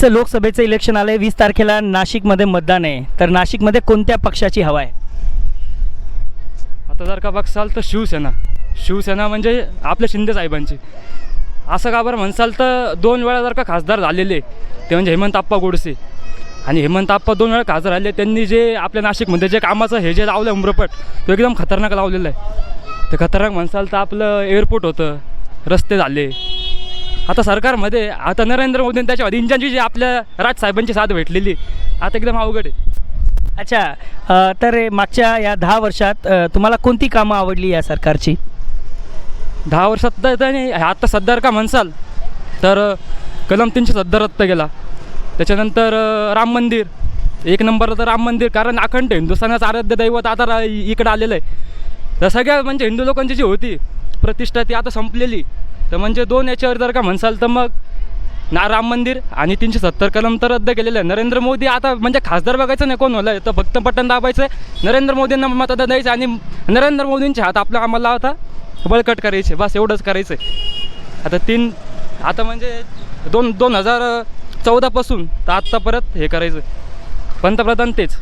आजचं लोकसभेचं इलेक्शन आलं आहे वीस तारखेला नाशिकमध्ये मतदान आहे. तर नाशिकमध्ये कोणत्या पक्षाची हवा आहे? आता जर का बघसाल तर शिवसेना. शिवसेना म्हणजे आपल्या शिंदे साहेबांची. असं का बरं म्हणसाल तर दोन वेळा जर का खासदार झालेले ते म्हणजे हेमंत आप्पा गोडसे. आणि हेमंत आप्पा दोन वेळा खासदार झाले त्यांनी जे आपल्या नाशिकमध्ये जे कामाचं हे जे लावलं उम्रपट तो एकदम खतरनाक लावलेलं आहे. ते खतरनाक म्हणसाल तर आपलं एअरपोर्ट होतं रस्ते झाले आता सरकारमध्ये आता नरेंद्र मोदी त्याच्या इंजांची जी आपल्या राजसाहेबांची साथ भेटलेली आता एकदम अवघड आहे. अच्छा तर मागच्या या दहा वर्षात तुम्हाला कोणती कामं आवडली या सरकारची? दहा वर्षात तर त्याने आता सध्या का म्हणसाल तर कलम तीनशे सत्तर रद्द केला. त्याच्यानंतर राम मंदिर एक नंबरला तर राम मंदिर कारण अखंड हिंदुस्थानाचं आराध्य दैवत आता इकडं आलेलं आहे. तर सगळ्या म्हणजे हिंदू लोकांची जी होती प्रतिष्ठा ती आता संपलेली. तर म्हणजे दोन याच्यावर जर का म्हणसाल तर मग ना राम मंदिर आणि तीनशे सत्तर कलम तर रद्द केलेलं. आहे नरेंद्र मोदी आता म्हणजे खासदार बघायचं नाही कोण होलं तर फक्त बटन दाबायचं आहे नरेंद्र मोदींना मतदान द्यायचं आणि नरेंद्र मोदींचे हात आपल्या आम्हाला आता बळकट करायचे. बस एवढंच करायचं आहे आता तीन आता म्हणजे दोन दोन हजार चौदापासून तर आत्ता परत हे करायचं पंतप्रधान तेच.